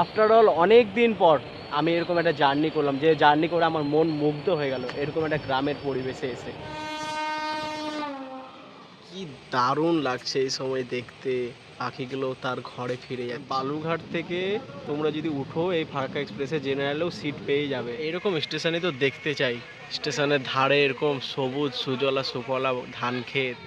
After all অনেক দিন পর আমি এরকম একটা জার্নি করলাম যে জার্নি করে আমার মন মুগ্ধ হয়ে গেল এরকম একটা গ্রামের পরিবেশে এসে। কি দারুণ লাগছে এই সময় দেখতে পাখিগুলো তার ঘরে ফিরে যায় বালুরঘাট থেকে তোমরা যদি উঠো এই ফারাক্কা এক্সপ্রেসে জেনারেলেও সিট পেয়ে যাবে। এরকম স্টেশনে তো দেখতে চাই। স্টেশনের ধারে এরকম সবুজ সুজলা সুফলা ধান ক্ষেত।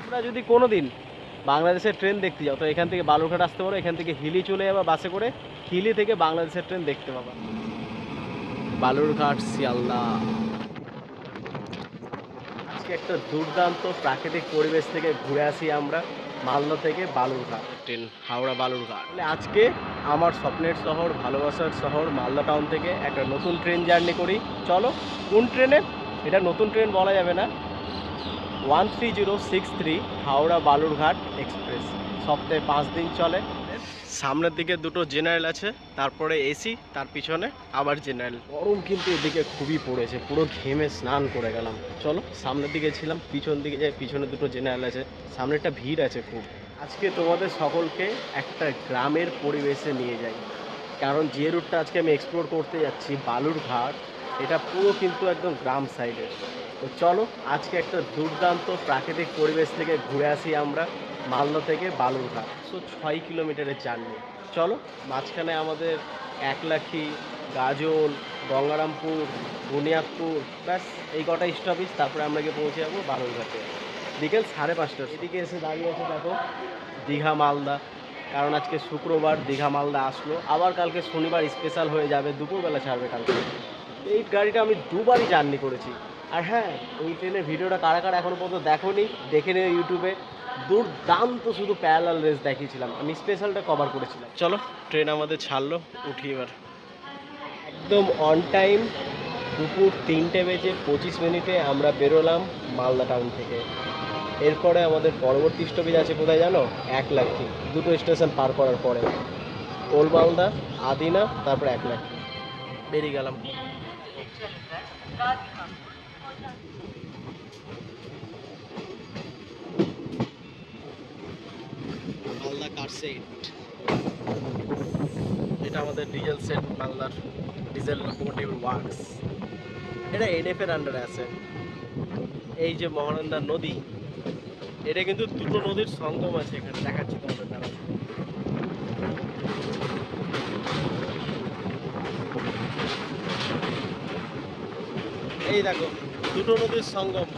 তোমরা যদি কোনো দিন বাংলাদেশের ট্রেন দেখতে যাও। তো এখান থেকে বালুরঘাট আসতে পারো এখান থেকে হিলি চলে যাবে বাসে করে হিলি থেকে বাংলাদেশের ট্রেন দেখতে পাবা। বালুরঘাট শিয়ালদা। আজকে একটা দুর্দান্ত প্রাকৃতিক পরিবেশ থেকে ঘুরে আসি আমরা মালদা থেকে বালুরঘাট। ট্রেন হাওড়া বালুরঘাট। আজকে আমার স্বপ্নের শহর ভালোবাসার শহর মালদা টাউন থেকে একটা নতুন ট্রেন জার্নি করি। চলো কোন ট্রেনে এটা নতুন ট্রেন বলা যাবে না। One three zero six three Howrah Balurghat express. সপ্তাহে পাঁচ দিন চলে। সামনের দিকে দুটো জেনারেল আছে, তারপরে এসি, তার পিছনে আবার জেনারেল গরম কিন্তু এদিকে খুবই পড়েছে, পুরো ঘেমে স্নান করে গেলাম। চলো, সামনের দিকে ছিলাম, পিছন দিকে যাই পিছনে দুটো জেনারেল আছে সামনে একটা ভিড় আছে খুব। আজকে তোমাদের সকলকে একটা গ্রামের পরিবেশে নিয়ে যাই। কারণ যে রুটটা আজকে আমি এক্সপ্লোর করতে যাচ্ছি, বালুরঘাট এটা পুরো কিন্তু একদম গ্রাম সাইডের তো চলো আজকে একটা দুর্দান্ত প্রাকৃতিক পরিবেশ থেকে ঘুরে আসি আমরা মালদা থেকে বালুরঘাট। সো ছয় কিলোমিটারের জার্নি চলো মাঝখানে আমাদের একলাখি গাজল গঙ্গারামপুর বুনিয়াদপুর ব্যাস এই কটা স্টপেজ তারপরে আমরা গিয়ে পৌঁছে যাব বালুরঘাটে। বিকেল সাড়ে পাঁচটা এদিকে এসে দাঁড়িয়ে আছে দেখো। দীঘা মালদা। কারণ আজকে শুক্রবার দীঘা মালদা আসলো। আবার কালকে শনিবার স্পেশাল হয়ে যাবে দুপুরবেলা ছাড়বে কালকে। এই গাড়িটা আমি দুবারই জার্নি করেছি। আর হ্যাঁ এই ট্রেনের ভিডিওটা কারা কারা এখনও পর্যন্ত দেখোনি দেখে নিও ইউটিউবে। দুর্দান্ত শুধু প্যারালাল রেস দেখিয়েছিলাম আমি স্পেশালটা কভার করেছিলাম। চলো ট্রেন আমাদের ছাড়লো উঠি এবার। একদম অন টাইম দুপুর তিনটে বেজে পঁচিশ মিনিটে আমরা বেরোলাম মালদা টাউন থেকে। এরপরে আমাদের পরবর্তী স্টপেজ আছে কোথায় জানো? এক লাখি দুটো স্টেশন পার করার পরে। ওল মালদা আদিনা তারপরে এক লাখ বেরিয়ে গেলাম। মালদা কার সেট? এটা আমাদের ডিজেল সেট মালদার ডিজেল লোকোমোটিভ ওয়ার্কস এটা এনএফ এর আন্ডারে আছে। এই যে মহানন্দা নদী, এটা কিন্তু দুটো নদীর সঙ্গম আছে এখানে। দেখাচ্ছি তোমাদের দ্বারা এই দেখো, দুটো নদীর সঙ্গম।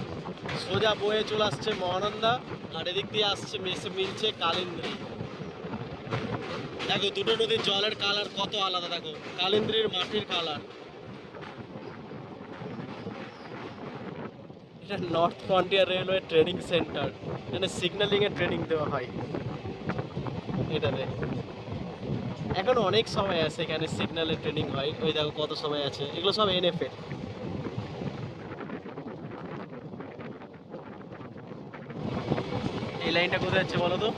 সোজা বয়ে চলে আসছে মহানন্দা, আর এদিক দিয়ে আসছে মেসে মিলছে কালিন্দ্রি। দেখো, দুটো নদীর জলের কালার কত আলাদা, দেখো। কালিন্দ্রির মাটির কালার এটা north frontier railway training centre এখানে সিগন্যালিং এর ট্রেনিং দেওয়া হয়। এটাতে এখন অনেক সময় আছে এখানে সিগন্যালের ট্রেনিং হয়। ওই দেখো কত সময় আছে। এগুলো সব এনএফ এই লাইনটা কোথায় যাচ্ছে বলো তো?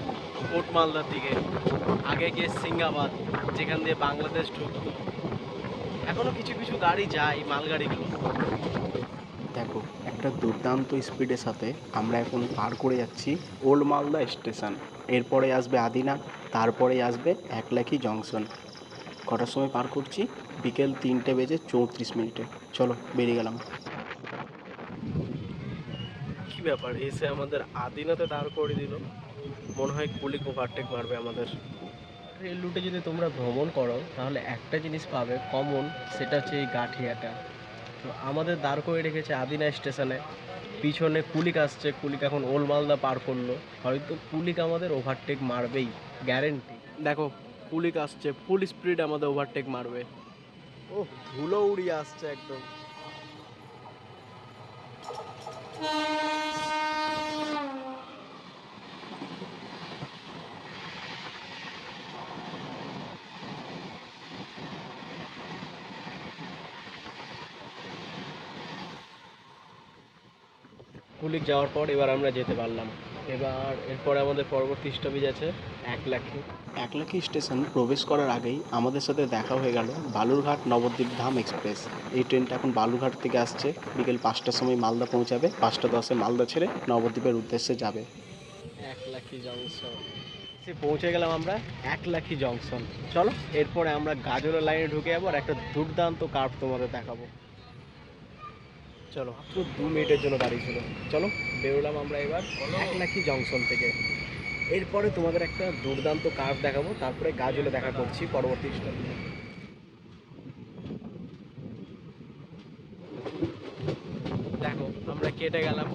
কোট মালদার দিকে। আগে গিয়ে সিঙ্গাবাদ যেখান দিয়ে বাংলাদেশ ঢুকতো। এখনও কিছু কিছু গাড়ি যায় মালগাড়িগুলো। দেখো একটা দুর্দান্ত স্পিডের সাথে আমরা এখন পার করে যাচ্ছি ওল্ড মালদা স্টেশন। এরপরে আসবে আদিনা তারপরে আসবে একলাখি জংশন। কটার সময় পার করছি? বিকেল তিনটে বেজে চৌত্রিশ মিনিটে। চলো বেরিয়ে গেলাম। ব্যাপার? এসে আমাদের আদিনাতে দাঁড় করে দিল। মনে হয় কুলিক ওভারটেক মারবে আমাদের। রেল রুটে যদি তোমরা ভ্রমণ করো তাহলে একটা জিনিস পাবে কমন সেটা হচ্ছে এই গাঠিয়াটা। তো আমাদের দাঁড় করে রেখেছে আদিনা স্টেশনে পিছনে কুলিক আসছে কুলিক এখন ওল মালদা পার করল। হয়তো কুলিক আমাদের ওভারটেক মারবেই গ্যারেন্টি দেখো কুলিক আসছে ফুল স্পিড আমাদের ওভারটেক মারবে। ও ধুলো উড়িয়ে আসছে একদম। কুলিক যাওয়ার পর এবার আমরা যেতে পারলাম। এবার এরপরে আমাদের পরবর্তী স্টপেজ আছে এক লাখে একলাখি স্টেশন প্রবেশ করার আগেই আমাদের সাথে দেখা হয়ে গেল বালুরঘাট নবদ্বীপ ধাম এক্সপ্রেস। এই ট্রেনটা এখন বালুরঘাট থেকে আসছে। বিকেল পাঁচটার সময় মালদা পৌঁছাবে পাঁচটা দশে মালদা ছেড়ে নবদ্বীপের উদ্দেশ্যে যাবে। এক লাখি জংশন সে পৌঁছে গেলাম আমরা এক লাখি জংশন চলো এরপরে আমরা গাজরের লাইনে ঢুকে যাব আর একটা দুর্দান্ত কার্ভ তোমাদের দেখাবো। চলো তো দু মিনিটের জন্য গাড়ি ছিল চলো, বেরোলাম আমরা এবার এক লাখি জংশন থেকে। এরপরে তোমাদের একটা দুর্দান্ত কার্ভ দেখাবো, তারপরে গাজলে দেখা করছি পরবর্তী স্টেশনে দেখো, আমরা কেটে গেলাম।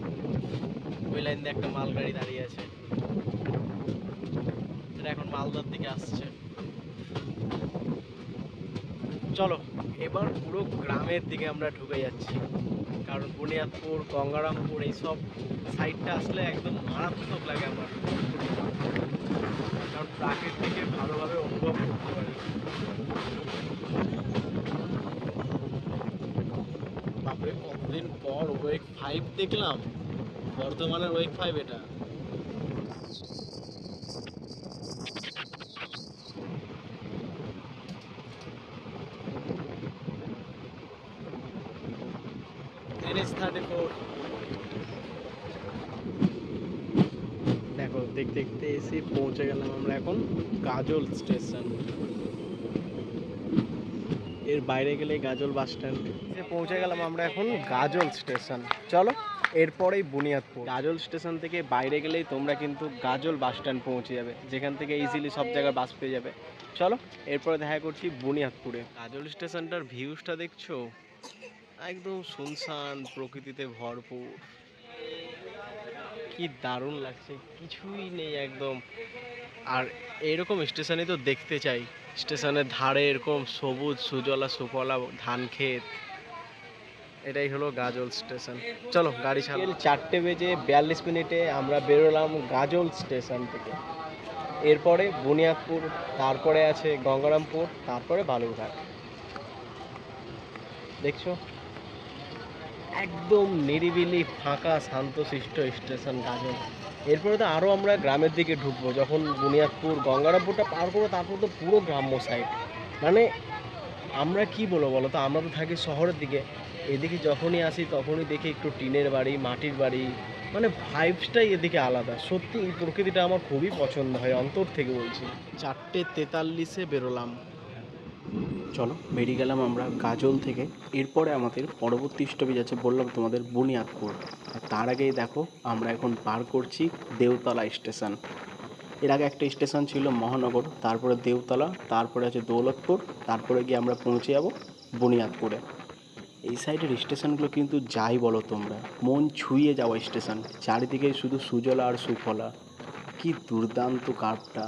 ওই লাইন দিয়ে একটা মালগাড়ি দাঁড়িয়ে আছে। এটা এখন মালদার দিকে আসছে। চলো, এবার পুরো গ্রামের দিকে আমরা ঢুকে যাচ্ছি। কারণ বুনিয়াদপুর, গঙ্গারামপুর, এইসব সাইডটা আসলে একদম মারাত্মক লাগে আমার। কারণ প্রাকৃতিকে ভালোভাবে অনুভব করতে পারি। বাপরে, কতদিন পর ওয়েক ফাইভ দেখলাম? বর্তমানের ওয়েক ফাইভ এটা এনএস থার্টি ফোর দেখো দেখতে দেখতে এসে পৌঁছে গেলাম আমরা এখন গাজল স্টেশন। এর বাইরে গেলে গাজল বাস স্ট্যান্ড। পৌঁছে গেলাম আমরা এখন গাজল স্টেশন। চলো এরপরেই বুনিয়াদপুর। গাজল স্টেশন থেকে বাইরে গেলেই তোমরা কিন্তু গাজল বাস স্ট্যান্ড পৌঁছে যাবে যেখান থেকে ইজিলি সব জায়গায় বাস পেয়ে যাবে। চলো এরপরে দেখা করছি বুনিয়াদপুরে। গাজল স্টেশনটার ভিউজটা দেখছ? একদম শুনশান প্রকৃতিতে ভরপুর। কি দারুণ লাগছে কিছুই নেই একদম। আর এরকম স্টেশনে তো দেখতে চাই। স্টেশনের ধারে এরকম সবুজ সুজলা সুফলা ধান ক্ষেত। এটাই হলো গাজল স্টেশন। চলো, গাড়ি ছাড়ো চারটে বেজে বিয়াল্লিশ মিনিটে আমরা বেরোলাম গাজল স্টেশন থেকে। এরপরে বুনিয়াদপুর, তারপরে আছে গঙ্গারামপুর, তারপরে বালুরঘাট। দেখছ? একদম নিরিবিলি ফাঁকা শান্তশিষ্ট স্টেশন গাজল। এরপরে তো আরও আমরা গ্রামের দিকে ঢুকবো, যখন বুনিয়াদপুর, গঙ্গারামপুরটা পার করব, তারপর তো পুরো গ্রাম্য সাইড মানে আমরা কি বলব বলো তো আমরা তো থাকি শহরের দিকে। এদিকে যখনই আসি, তখনই দেখি একটু টিনের বাড়ি, মাটির বাড়ি মানে ভাইবসটাই এদিকে আলাদা। সত্যি, এই প্রকৃতিটা আমার খুবই পছন্দ হয়, অন্তর থেকে বলছি। চারটে তেতাল্লিশে বেরোলাম। চলো, বেরিয়ে গেলাম আমরা গাজল থেকে। এরপরে আমাদের পরবর্তী স্টপেজ আছে বললাম তোমাদের বুনিয়াদপুর। আর তার আগেই দেখো, আমরা এখন পার করছি দেওতলা স্টেশন। এর আগে একটা স্টেশন ছিল মহানগর, তারপরে দেওতলা তারপরে আছে দৌলতপুর, তারপরে গিয়ে আমরা পৌঁছে যাব বুনিয়াদপুরে। এই সাইডের স্টেশনগুলো কিন্তু যাই বলো তোমরা, মন ছুঁয়ে যাওয়া স্টেশন। চারিদিকে শুধু সুজলা আর সুফলা। কি দুর্দান্ত কার্ভটা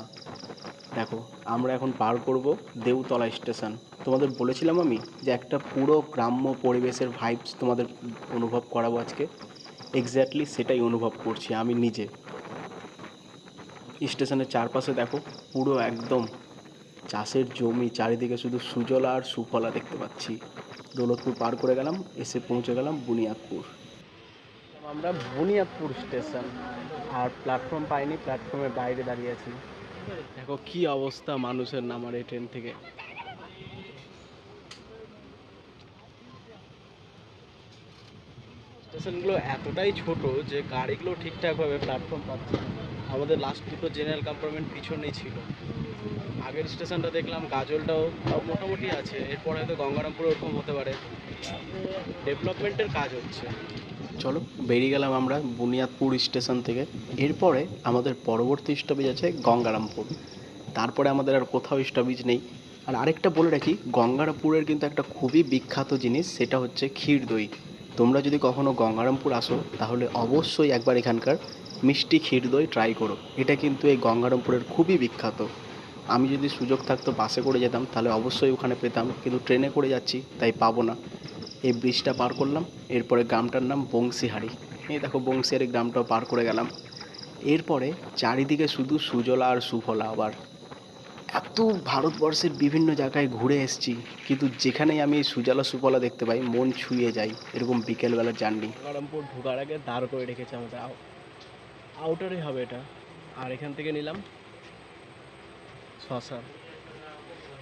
দেখো, আমরা এখন পার করব দেউতলা স্টেশন। তোমাদের বলেছিলাম আমি যে একটা পুরো গ্রাম্য পরিবেশের ভাইবস তোমাদের অনুভব করাবো আজকে। এক্স্যাক্টলি সেটাই অনুভব করছি আমি নিজে। স্টেশনের চারপাশে দেখো, পুরো একদম চাষের জমি, চারিদিকে শুধু সুজলা আর সুফলা দেখতে পাচ্ছি। দৌলতপুর পার করে গেলাম, এসে পৌঁছে গেলাম বুনিয়াদপুর। আমরা বুনিয়াদপুর স্টেশন, আর প্ল্যাটফর্ম পাইনি প্ল্যাটফর্মের বাইরে দাঁড়িয়ে আছি। দেখো কি অবস্থা মানুষের নামার এই ট্রেন থেকে। স্টেশনগুলো এতটাই ছোট যে গাড়িগুলো ঠিকঠাকভাবে প্ল্যাটফর্ম পাচ্ছে। আমাদের লাস্ট দুটো জেনারেল কম্পার্টমেন্ট পিছনেই ছিল। আগের স্টেশনটা দেখলাম, গাজলটাও মোটামুটি আছে। এরপরে হয়তো গঙ্গারামপুর ওরকম হতে পারে। ডেভেলপমেন্টের কাজ হচ্ছে। চলো, বেরিয়ে গেলাম আমরা বুনিয়াদপুর স্টেশন থেকে। এরপরে আমাদের পরবর্তী স্টপেজ আছে গঙ্গারামপুর। তারপরে আমাদের আর কোথাও স্টপেজ নেই। আর আরেকটা বলে রাখি, গঙ্গারামপুরের কিন্তু একটা খুবই বিখ্যাত জিনিস, সেটা হচ্ছে ক্ষীর দই তোমরা যদি কখনো গঙ্গারামপুর আসো, তাহলে অবশ্যই একবার এখানকার মিষ্টি ক্ষীর দই ট্রাই করো। এটা কিন্তু এই গঙ্গারামপুরের খুবই বিখ্যাত। আমি যদি সুযোগ থাকতো বাসে করে যেতাম, তাহলে অবশ্যই ওখানে পেতাম। কিন্তু ট্রেনে করে যাচ্ছি, তাই পাবো না। এই ব্রিজটা পার করলাম, এরপরে গ্রামটার নাম বংশীহারি। এই দেখো বংশীহারি গ্রামটাও পার করে গেলাম। এরপরে চারিদিকে শুধু সুজলা আর সুফলা আবার। এত ভারতবর্ষের বিভিন্ন জায়গায় ঘুরে এসেছি কিন্তু যেখানেই আমি এই সুজলা সুফলা দেখতে পাই মন ছুঁয়ে যাই এরকম বিকেলবেলার জার্নি গঙ্গারামপুর ঢোকার আগে দাঁড় করে রেখেছে আমাদের আউটারই হবে এটা। আর এখান থেকে নিলাম শশা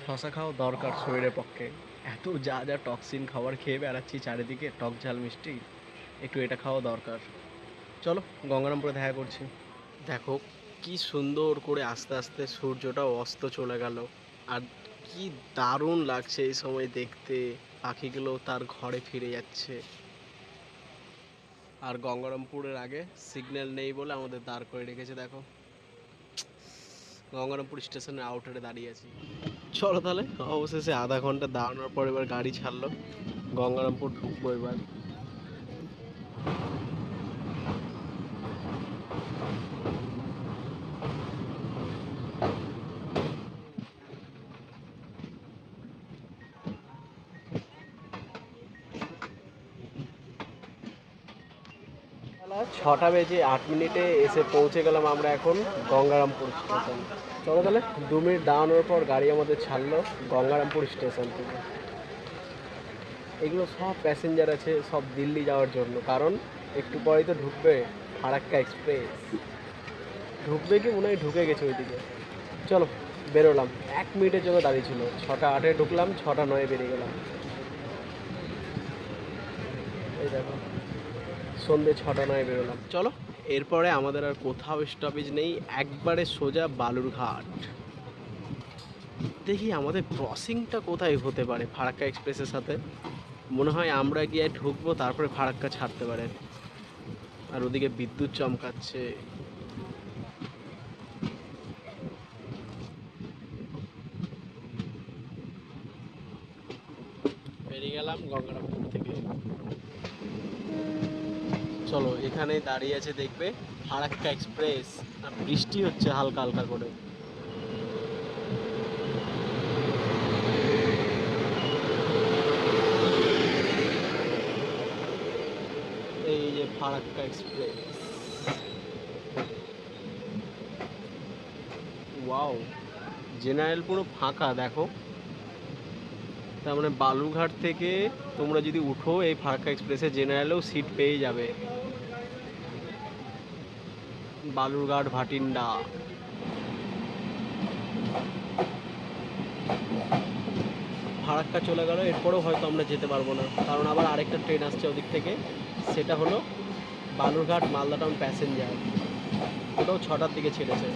শশা খাওয়া দরকার শরীরের পক্ষে। এত যা যা টক্সিন খাবার খেয়ে বেড়াচ্ছি চারিদিকে টক ঝাল মিষ্টি একটু এটা খাওয়া দরকার। চলো গঙ্গারামপুরে দেখা করছি। দেখো কি সুন্দর করে আস্তে আস্তে সূর্যটা অস্ত চলে গেল। আর কি দারুণ লাগছে এই সময় দেখতে। পাখিগুলো তার ঘরে ফিরে যাচ্ছে। আর গঙ্গারামপুরের আগে সিগন্যাল নেই বলে আমাদের দাঁড় করে রেখেছে, দেখো। গঙ্গারামপুর স্টেশনের আউটারে দাঁড়িয়ে আছি। চলো তাহলে, অবশেষে আধা ঘণ্টা দাঁড়ানোর পর এবার গাড়ি ছাড়লো। গঙ্গারামপুর ঢুকবো এবার। ছটা বেজে আট মিনিটে এসে পৌঁছে গেলাম আমরা এখন গঙ্গারামপুর স্টেশন। চলো তাহলে, দু মিনিট দাঁড়ানোর পর গাড়ি আমাদের ছাড়লো গঙ্গারামপুর স্টেশন থেকে। এগুলো সব প্যাসেঞ্জার আছে, সব দিল্লি যাওয়ার জন্য। কারণ একটু পরেই তো ঢুকবে ফারাক্কা এক্সপ্রেস ঢুকবে কি, মনে হয় ঢুকে গেছে ওইদিকে। চলো, বেরোলাম। এক মিনিটের জন্য দাঁড়িয়ে ছিল। ছটা আটে ঢুকলাম, ছটা নয়ে বেরিয়ে গেলাম। এই দেখো। সন্ধ্যে ছটা নয় বেরোলাম। চলো, এরপরে আমাদের আর কোথাও স্টপেজ নেই, একবারে সোজা বালুরঘাট। দেখি আমাদের ক্রসিংটা কোথায় হতে পারে ফারাক্কা এক্সপ্রেসের সাথে। মনে হয় আমরা গিয়ে ঢুকবো, তারপরে ফারাক্কা ছাড়তে পারে। আর ওদিকে বিদ্যুৎ চমকাচ্ছে। বেরিয়ে গেলাম গঙ্গারামপুর থেকে। চলো এখানে দাঁড়িয়ে আছে দেখবে। ফারাক্কা এক্সপ্রেস আর বৃষ্টি হচ্ছে হালকা হালকা করে। এই যে ফারাক্কা এক্সপ্রেস ওয়াও জেনারেল পুরো ফাঁকা, দেখো। তার মানে বালুরঘাট থেকে তোমরা যদি উঠো এই ফারাক্কা এক্সপ্রেসে জেনারেলেও সিট পেয়ে যাবে। বালুরঘাট ভাটিন্ডা। ফারাক্কা চলে গেল, এরপরেও হয়তো আমরা যেতে পারব না। কারণ আবার আরেকটা ট্রেন আসছে ওদিক থেকে। সেটা হলো বালুরঘাট মালদা টাউন প্যাসেঞ্জার ওটাও ছটার দিকে ছেড়েছে।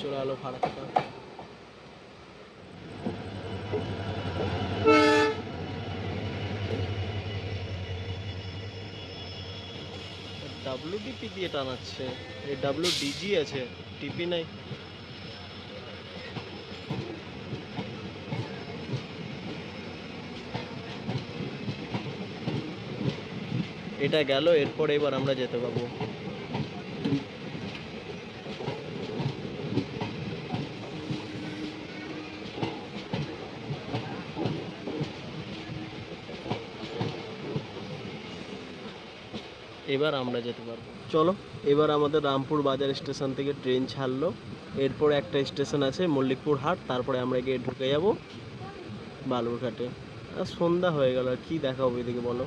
চলে এলো ফারাক্কা ডাব্লিউডিপি দিয়ে টানাচ্ছে। এই ডাব্লিউ ডিজি আছে টিপি নাই। এটা গেল, এরপরে এবার আমরা যেতে পাবো এবার আমরা যেতে পারব। চলো, এবার আমাদের রামপুর বাজার স্টেশন থেকে ট্রেন ছাড়লো। এরপরে একটা স্টেশন আছে মল্লিকপুর হাট, তারপরে আমরা গিয়ে ঢুকে যাব বালুরঘাটে। আর সন্ধ্যা হয়ে গেল, আর কি হবে এদিকে বলো?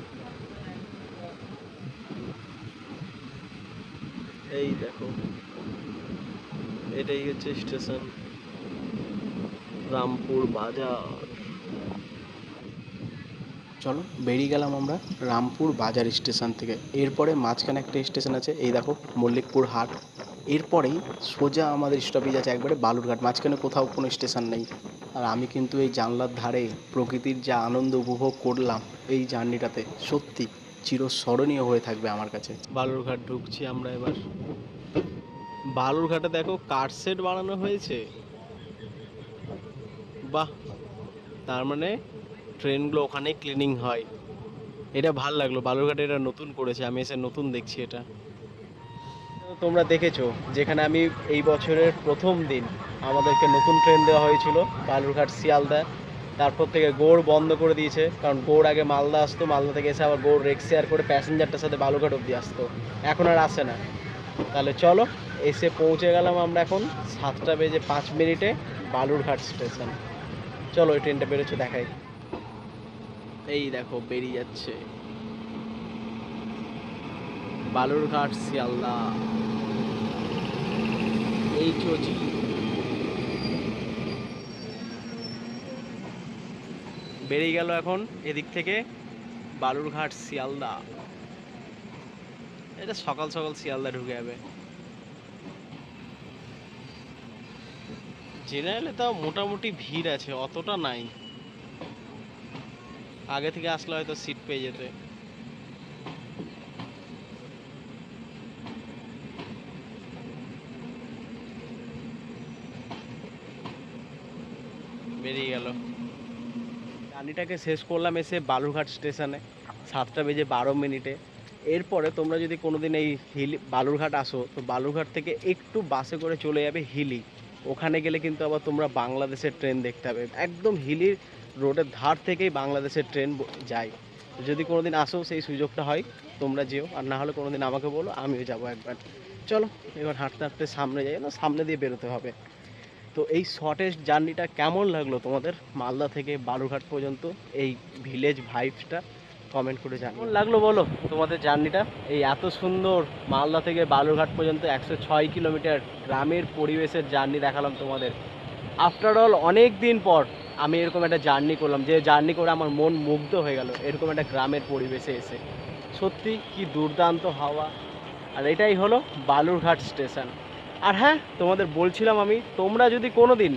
এই দেখো, এটাই হচ্ছে স্টেশন, রামপুর বাজার। চলো বেরিয়ে গেলাম আমরা রামপুর বাজার স্টেশন থেকে। এরপরে মাঝখানে একটা স্টেশন আছে, এই দেখো, মল্লিকপুর হাট। এরপরেই সোজা আমাদের স্টপেজ আছে একবারে বালুরঘাট, মাঝখানে কোথাও কোনো স্টেশন নেই। আর আমি কিন্তু এই জানলার ধারে প্রকৃতির যা আনন্দ উপভোগ করলাম এই জার্নিটাতে, সত্যি চিরস্মরণীয় হয়ে থাকবে আমার কাছে। বালুরঘাট ঢুকছি আমরা এবার। বালুরঘাটে দেখো, কাঠ সেট বানানো হয়েছে। বাহ! তার মানে ট্রেনগুলো ওখানেই ক্লিনিং হয়। এটা ভালো লাগল। বালুরঘাটে এটা নতুন করেছে। আমি এসে নতুন দেখছি এটা। তোমরা দেখেছ, যেখানে আমি এই বছরের প্রথম দিন আমাদেরকে নতুন ট্রেন দেওয়া হয়েছিল, বালুরঘাট, শিয়ালদা। তারপর থেকে গৌড় বন্ধ করে দিয়েছে, কারণ গৌড় আগে মালদা আসতো, মালদা থেকে এসে আবার গৌড় রেক শেয়ার করে প্যাসেঞ্জারটার সাথে বালুরঘাট অবধি আসতো। এখন আর আসে না। তাহলে চলো, এসে পৌঁছে গেলাম আমরা এখন সাতটা বেজে পাঁচ মিনিটে বালুরঘাট স্টেশন চলো, ওই ট্রেনটা বেরোচ্ছে, দেখাই। এই দেখো বেরিয়ে যাচ্ছে। বালুরঘাট শিয়ালদা। এই চোজি বেরিয়ে গেল এখন এদিক থেকে বালুরঘাট শিয়ালদা। এটা সকাল সকাল শিয়ালদা ঢুকে যাবে। জেনারেলে তাও মোটামুটি ভিড় আছে, অতটা নাই। আগে থেকে আসলে হয়তো সিট পেয়ে যেতে। বেরিয়ে গেল। জার্নিটাকে শেষ করলাম এসে বালুরঘাট স্টেশনে, সাতটা বেজে বারো মিনিটে। এরপরে তোমরা যদি কোনোদিন এই হিলি, বালুরঘাট আসো, তো বালুরঘাট থেকে একটু বাসে করে চলে যাবে হিলি। ওখানে গেলে কিন্তু আবার তোমরা বাংলাদেশের ট্রেন দেখতে পাবে। একদম হিলির রোডের ধার থেকেই বাংলাদেশের ট্রেন যায়। যদি কোনো দিন আসো, সেই সুযোগটা হয়, তোমরা যেও। আর না হলে কোনোদিন আমাকে বলো, আমিও যাব একবার। চলো, এবার হাঁটতে হাঁটতে সামনে যাই। না সামনে দিয়ে বেরোতে হবে। তো এই শর্টেস্ট জার্নিটা কেমন লাগল তোমাদের? মালদা থেকে বালুরঘাট পর্যন্ত, এই ভিলেজ ভাইবসটা কমেন্ট করে জানো লাগল বলো তোমাদের জার্নিটা এই এত সুন্দর মালদা থেকে বালুরঘাট পর্যন্ত একশো ছয় কিলোমিটার গ্রামের পরিবেশের জার্নি দেখালাম তোমাদের। আফটার অল অনেক দিন পর আমি এরকম একটা জার্নি করলাম, যে জার্নি করে আমার মন মুগ্ধ হয়ে গেল, এরকম একটা গ্রামের পরিবেশে এসে। সত্যি কি দুর্দান্ত হাওয়া। আর এটাই হলো বালুরঘাট স্টেশন। আর হ্যাঁ তোমাদের বলছিলাম আমি, তোমরা যদি কোনো দিন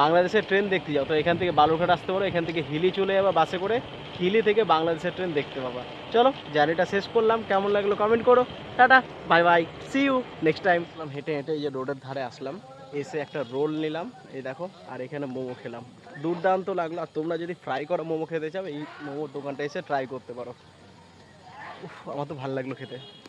বাংলাদেশের ট্রেন দেখতে যাও, তো এখান থেকে বালুরঘাট আসতে পারো, এখান থেকে হিলি চলে যাবা বাসে করে, হিলি থেকে বাংলাদেশের ট্রেন দেখতে পাবা। চলো জার্নিটা শেষ করলাম, কেমন লাগল কমেন্ট করো। Tata bye bye see you next time হেঁটে হেঁটে এই যে রোডের ধারে আসলাম, এসে একটা রোল নিলাম, এই দেখো, আর এখানে মোমো খেলাম। দুর্দান্ত লাগল। আর তোমরা যদি ফ্রাই করা মোমো খেতে চাও, এই মোমোর দোকানটা এসে ট্রাই করতে পারো। উফ, আমার তো ভালো লাগল খেতে।